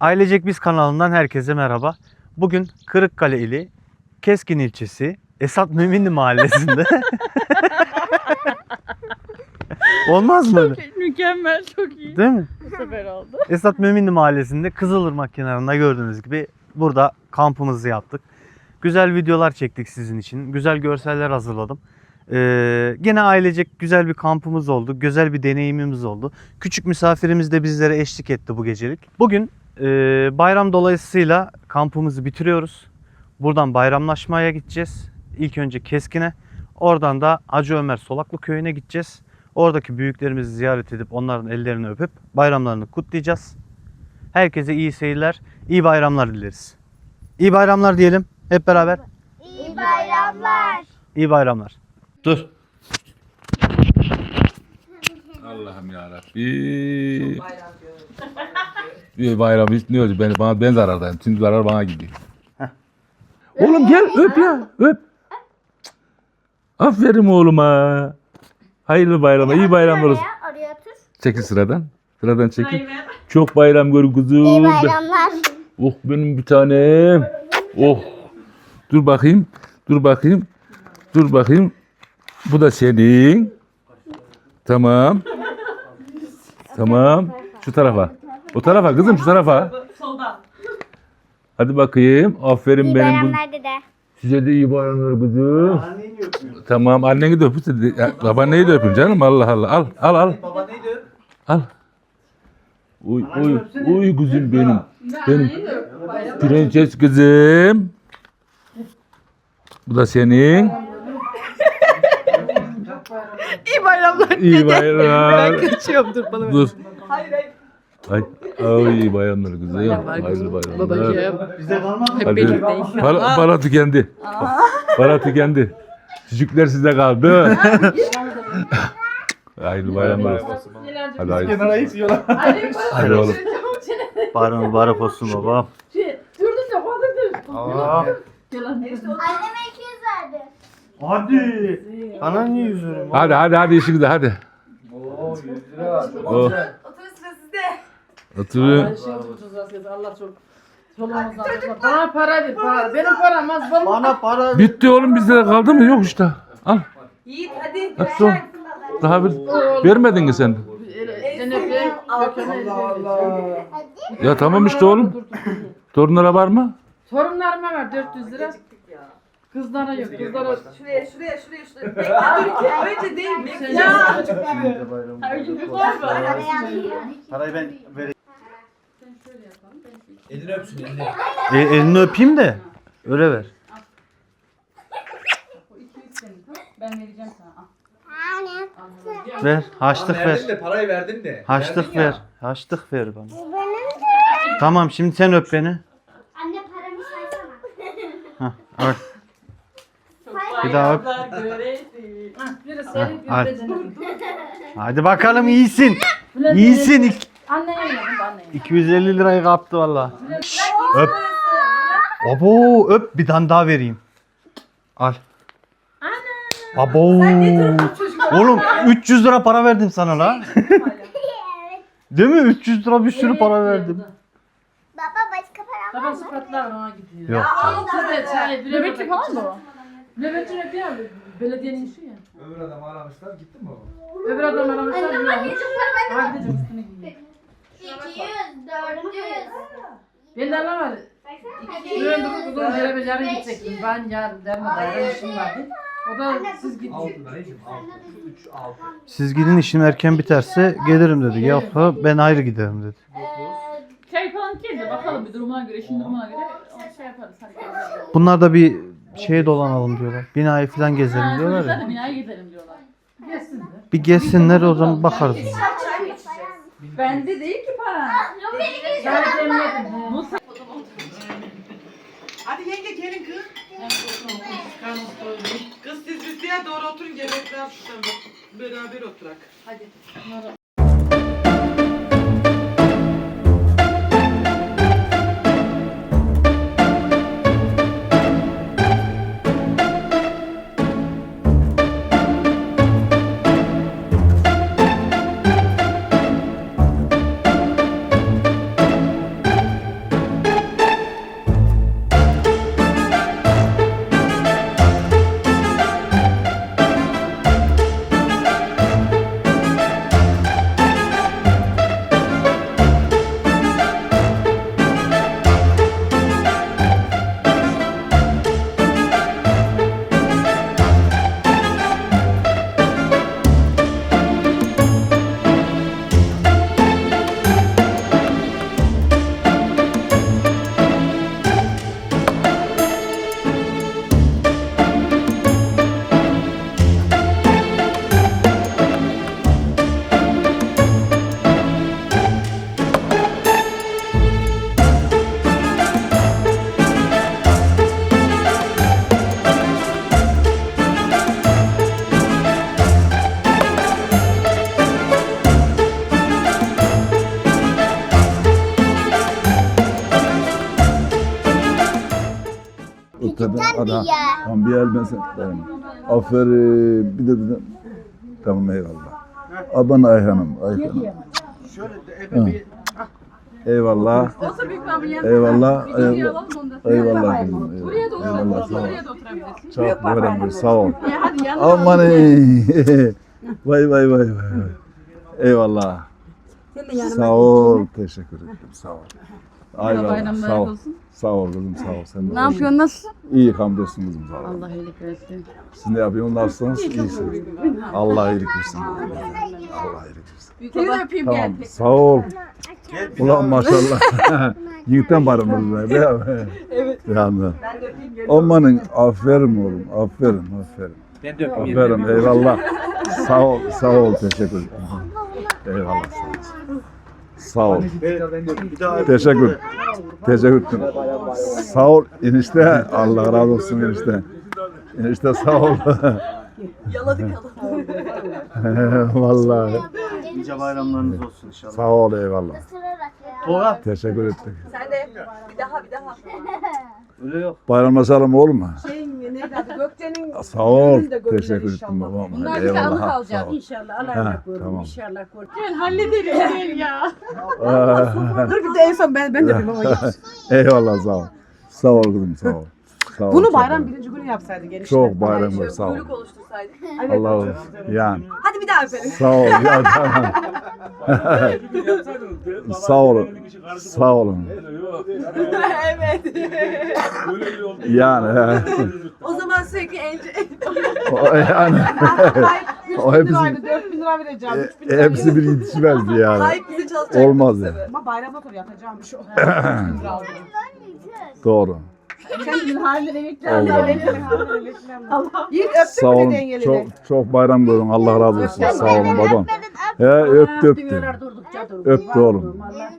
Ailecek Biz kanalından herkese merhaba. Bugün Kırıkkale ili Keskin ilçesi Esat Müminli mahallesinde. Olmaz mı öyle? Mükemmel, çok iyi. Değil mi? Bu sefer oldu. Esat Müminli mahallesinde Kızılırmak kenarında gördüğünüz gibi burada kampımızı yaptık. Güzel videolar çektik sizin için. Güzel görseller hazırladım. Ee, gene ailecek güzel bir kampımız oldu. Güzel bir deneyimimiz oldu. Küçük misafirimiz de bizlere eşlik etti bu gecelik. Bugün e, bayram dolayısıyla kampımızı bitiriyoruz. Buradan bayramlaşmaya gideceğiz. İlk önce Keskin'e. Oradan da Hacı Ömer Solaklı köyüne gideceğiz. Oradaki büyüklerimizi ziyaret edip onların ellerini öpüp bayramlarını kutlayacağız. Herkese iyi seyirler, iyi bayramlar dileriz. İyi bayramlar diyelim hep beraber. İyi bayramlar. İyi bayramlar. Dur. Allah'ım ya Rabbi. Bir bayram bitmiyor. Ben, bana, ben zarardayım. Tüm zarar bana gidiyor. Oğlum gel öp ya. Öp. Aferin oğluma. Hayırlı bayramlar. iyi bayramlar olsun. Oraya otur. Çekil sıradan. Sıradan çekil. Çok bayram gör kuzum. İyi bayramlar. Oh benim bir tanem. Oh. Dur bakayım. Dur bakayım. Dur bakayım. Bu da senin. Tamam. Tamam. Şu tarafa. O tarafa kızım şu tarafa. Soldan. Hadi bakayım. Aferin İyi benim. bu- bayramlar dede. Size de iyi bayramlar kızım. Tamam anneni de öpün. Babaanneyi de öpün canım. Allah Allah. Al al al. Al. Uy uy uy kızım benim. Benim prenses kızım. Bu da senin. İyi bayramlar. İyi bayramlar. kaçıyorum dur bana. Dur. Hayır hayır. Ay, ay iyi bayramlar kızım. Hayırlı bayramlar. Babacığım. Hep Hadi. birlikteyiz. Para, para tükendi. Para tükendi. Çocuklar size kaldı. hayırlı bayramlar olsun. Hadi hayırlı. Hadi oğlum. Bayram mübarek olsun babam. Durdun da fazla dur. Aa, Anneme 200 verdi. Hadi. Ana niye yüz veriyorsun? Hadi hadi hadi işinize hadi. Oo 100 lira. Oh, Oturun sıra sizde. oturun. Allah çok Çoluğumuzdan çocuk- Bana para ver para. Benim param az. Bana Bana para Bitti oğlum bizde de kaldı mı? Yok işte. Al. Yiğit hadi. Hadi son. Daha bir vermedin ki sen. Kökene Ya tamam işte oğlum. Torunlara var mı? Torunlarıma ver 400 lira. Kızlara yok. Kızlara Şuraya şuraya şuraya şuraya. Bekle. Önce değil. Bekle. Ya. Parayı ben vereyim. Sen şöyle yapalım. Ben şu Elini öpsün elini. E, elini öpeyim de öyle ver. o 200 senin tamam. Ben vereceğim sana. Al. Ver. Haçlık verdin ver. de parayı verdin de. Haçlık Verdin ya. ver. Haçlık ver bana. Bu benim de. Tamam şimdi sen öp beni. Anne paramı saysana. Hah, al. Bir daha biri de cennetin. Hadi bakalım iyisin. İyisin. İk- Anneye yedim anneye. 250 lirayı kaptı valla. Öp. Abo öp bir tane daha vereyim. Al. Abo. Oğlum 300 lira para verdim sana la. Değil mi? 300 lira bir sürü para verdim. Baba başka param var Taban mı? sıfatlar ona gidiyor. Yok. Tabii çay bile Bebekli falan mı Nöbetçi ne diyor? Belediyenin işi ya. Öbür adamı aramışlar gittin mi baba? Öbür adam aramışlar. Anne diyor. anneciğim para ver. Abi de üstüne giyiyor. 200, 400. Ben de var. Şuraya dur kızım beraber yarın gidecektim. Ben yarın derme daire işim vardı. O da siz gidin. Altı dayıcım altı. Üç altı. Siz gidin işim erken biterse gelirim dedi. Yok ben ayrı giderim dedi. Çay falan içeriz de bakalım bir duruma göre, şimdi duruma göre o şey yaparız. Hadi. Bunlar da bir şeye dolanalım diyorlar. Binayı falan gezelim diyorlar Zaten ya. binaya gidelim diyorlar. Gelsinler. Bir gezsinler o zaman bakarız. Bende değil ki para. Çay demledim. he. Hadi yenge gelin kız. Kız siz üstüne doğru oturun gebekler şuradan bak. Beraber oturak. Küçükten Adam, büyüğe. tamam bir el ben sen. Tamam. Aferin. Bir de bir de. Tamam eyvallah. Aban Ayhan'ım. Ayhan'ım. Ha. Eyvallah. Olsa büyük babamın yanında. Eyvallah. Eyvallah. Eyvallah. Buraya da Eyvallah. Eyvallah. Sağ ol. Buraya da oturabilirsin. Çok bayram sağ ol. Hadi. Aman ey. vay vay vay vay. Eyvallah. Sağ ol. Teşekkür ederim. Sağ ol. Eyvallah. bayramlar Sağ ol. olsun. Sağ ol kızım sağ ol. Sen de Ne yapıyorsun nasılsın? İyi hamdolsun kızım sağ ol. Allah iyilik versin. Siz ne yapıyorsunuz? Nasılsınız? İyisiniz. Allah iyilik versin. Allah iyilik versin. Seni de öpeyim Tamam. gel. Sağ ol. Ulan maşallah. Yiğitten barınız be. Değil mi? Evet. Yani. Amanın aferin oğlum. Aferin. Aferin. Ben de öpeyim. Aferin. Eyvallah. Sağ ol. Sağ ol. Teşekkür ederim. Eyvallah. Sağ ol. Bir daha Teşekkür. Teşekkür. Sağ ol enişte. Allah razı olsun enişte. Enişte sağ ol. Yaladık Vallahi. Nice bayramlarınız olsun inşallah. Sağ ol eyvallah. Tolga. Teşekkür ettik. Sen de bir daha bir daha. Öyle yok. Bayramlaşalım olur mu? Şey neydi adı Gökçe'nin Sağ ol. De Teşekkür inşallah. ettim babam. Bunlar bize anı Eyvallah. kalacak. Sağ ol. İnşallah Ha, Allah'a korusun. tamam. İnşallah korusun. Gel hallederiz gel ya. Dur bir de en son ben, ben de bir baba Eyvallah sağ ol. Sağ ol kızım sağ ol. Sağ ol. Bunu çok bayram birinci günü yapsaydı genişler. Çok bayram var sağ ol. oluştursaydık. Allah olsun. Yani. Hadi bir daha öpelim. Sağ ol. Ya tamam. Sağ olun. Sağ olun. evet. Yani. O zaman sürekli ence. O- yani. o hepsi, liraydı 4 bin lira vereceğim. 3 bin lira hepsi bir yetişmezdi yani. Sahip bize çalışacak. Olmaz yani. Ama bayramda tabii yatacağım bir şey. 3 bin lira aldım. Doğru. Yiğit öptün Sağ mü olun. Çok çok bayram gördün. Allah razı olsun. Sağ olun babam. He öptü öptü. Durdukça. Öptü oğlum. Allah